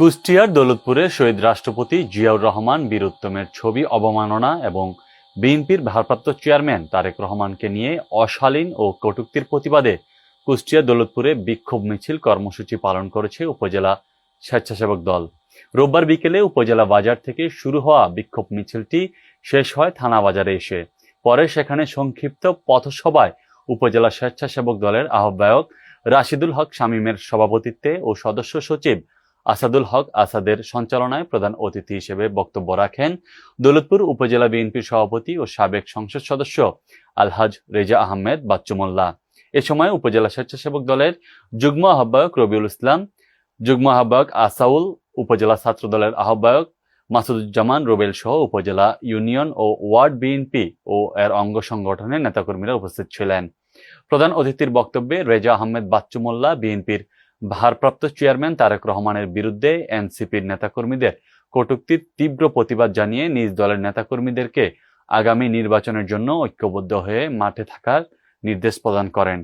কুষ্টিয়ার দৌলতপুরে শহীদ রাষ্ট্রপতি জিয়াউর রহমান, বীর উত্তমের ছবি অবমাননা এবং বিএনপির ভারপ্রাপ্ত চেয়ারম্যান তারেক রহমানকে নিয়ে অশালীন ও কটূক্তির প্রতিবাদে কুষ্টিয়া দৌলতপুরে বিক্ষোভ মিছিল কর্মসূচি পালন করেছে উপজেলা স্বেচ্ছাসেবক দল। রোববার বিকেলে উপজেলা বাজার থেকে শুরু হওয়া বিক্ষোভ মিছিলটি শেষ হয় থানা বাজারে এসে। পরে সেখানে সংক্ষিপ্ত পথসভায় উপজেলা স্বেচ্ছাসেবক দলের আহ্বায়ক রাশিদুল হক শামীমের সভাপতিত্বে ও সদস্য সচিব আসাদুল হক আসাদের সঞ্চালনায় প্রধান অতিথি হিসেবে বক্তব্য রাখেন দৌলতপুর উপজেলা বিএনপির সভাপতি ও সাবেক সংসদ সদস্য আলহাজ রেজা আহমেদ বাচ্চু মোল্লা এ সময় উপজেলা স্বেচ্ছাসেবক দলের যুগ্ম আহ্বায়ক রবিউল ইসলাম, যুগ্ম আহ্বায়ক আসাউল, উপজেলা ছাত্র দলের আহ্বায়ক মাসুদুজ্জামান রুবেল সহ উপজেলা ইউনিয়ন ও ওয়ার্ড বিএনপি ও এর অঙ্গ সংগঠনের নেতাকর্মীরা উপস্থিত ছিলেন। প্রধান অতিথির বক্তব্যে রেজা আহমেদ বাচ্চু মোল্লা বিএনপির ভারপ্রাপ্ত চেয়ারম্যান তারেক রহমানের বিরুদ্ধে এনসিপির নেতাকর্মীদের কটুক্তির তীব্র প্রতিবাদ জানিয়ে নিজ দলের নেতাকর্মীদেরকে আগামী নির্বাচনের জন্য ঐক্যবদ্ধ হয়ে মাঠে থাকার নির্দেশ প্রদান করেন।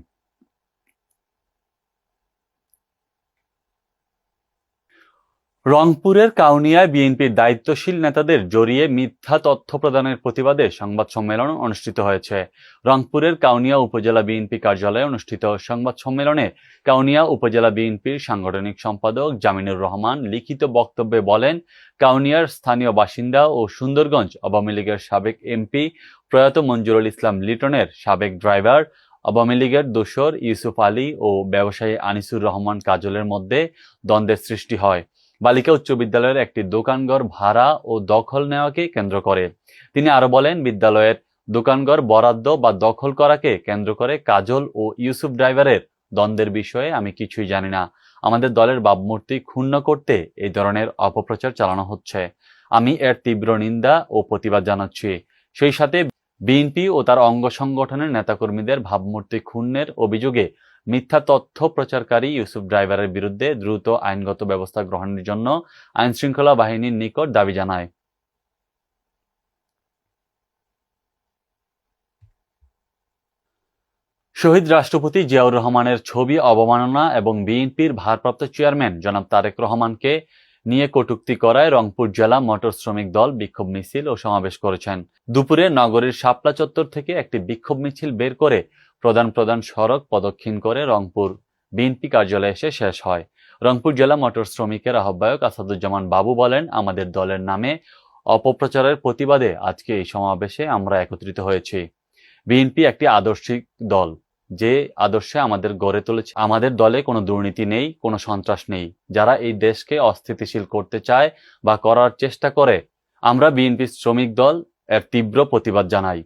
রংপুরের কাউনিয়ায় বিএনপির দায়িত্বশীল নেতাদের জড়িয়ে মিথ্যা তথ্য প্রদানের প্রতিবাদে সংবাদ সম্মেলন অনুষ্ঠিত হয়েছে। রংপুরের কাউনিয়া উপজেলা বিএনপি কার্যালয়ে অনুষ্ঠিত সংবাদ সম্মেলনে কাউনিয়া উপজেলা বিএনপির সাংগঠনিক সম্পাদক জামিনুর রহমান লিখিত বক্তব্যে বলেন, কাউনিয়ার স্থানীয় বাসিন্দা ও সুন্দরগঞ্জ আওয়ামী লীগের সাবেক এমপি প্রয়াত মঞ্জুরুল ইসলাম লিটনের সাবেক ড্রাইভার, আওয়ামী লীগের দোসর ইউসুফ আলী ও ব্যবসায়ী আনিসুর রহমান কাজলের মধ্যে দ্বন্দ্বের সৃষ্টি হয়। বালিকা উচ্চ বিদ্যালয়ের একটি দোকানঘর ভাড়া ও দখল নেওয়াকে কেন্দ্র করে। তিনি আরও বলেন, বিদ্যালয়ের দোকানঘর বরাদ্দ বা দখল করাকে কেন্দ্র করে কাজল ও ইউসুফ ড্রাইভারের দ্বন্দ্বের বিষয়ে আমি কিছুই জানি না। আমাদের দলের ভাবমূর্তি ক্ষুণ্ণ করতে এই ধরনের অপপ্রচার চালানো হচ্ছে। আমি এর তীব্র নিন্দা ও প্রতিবাদ জানাচ্ছি। সেই সাথে বিএনপি ও তার অঙ্গ সংগঠনের নেতাকর্মীদের ভাবমূর্তি ক্ষুণ্ণের অভিযোগে মিথ্যা তথ্য প্রচারকারী ইউসুফ ড্রাইভারের বিরুদ্ধে দ্রুত আইনগত ব্যবস্থা গ্রহণের জন্য আইন শৃঙ্খলা বাহিনীর নিকট দাবি জানায়। শহীদ রাষ্ট্রপতি জিয়াউর রহমানের ছবি অবমাননা এবং বিএনপির ভারপ্রাপ্ত চেয়ারম্যান জনাব তারেক রহমানকে নিয়ে কটূক্তি করায় রংপুর জেলা মোটর শ্রমিক দল বিক্ষোভ মিছিল ও সমাবেশ করেছেন। দুপুরে নগরীর শাপলা চত্বর থেকে একটি বিক্ষোভ মিছিল বের করে প্রধান প্রধান সড়ক প্রদক্ষিণ করে রংপুর বিএনপি কার্যালয়ে এসে শেষ হয়। রংপুর জেলা মোটর শ্রমিকের আহ্বায়ক আসাদুজ্জামান বাবু বলেন, আমাদের দলের নামে অপপ্রচারের প্রতিবাদে আজকে এই সমাবেশে আমরা একত্রিত হয়েছি। বিএনপি একটি আদর্শিক দল। যে আদর্শে আমাদের গড়ে তুলেছে, আমাদের দলে কোনো দুর্নীতি নেই, কোনো সন্ত্রাস নেই। যারা এই দেশকে অস্থিতিশীল করতে চায় বা করার চেষ্টা করে, আমরা বিএনপি শ্রমিক দল এর তীব্র প্রতিবাদ জানাই।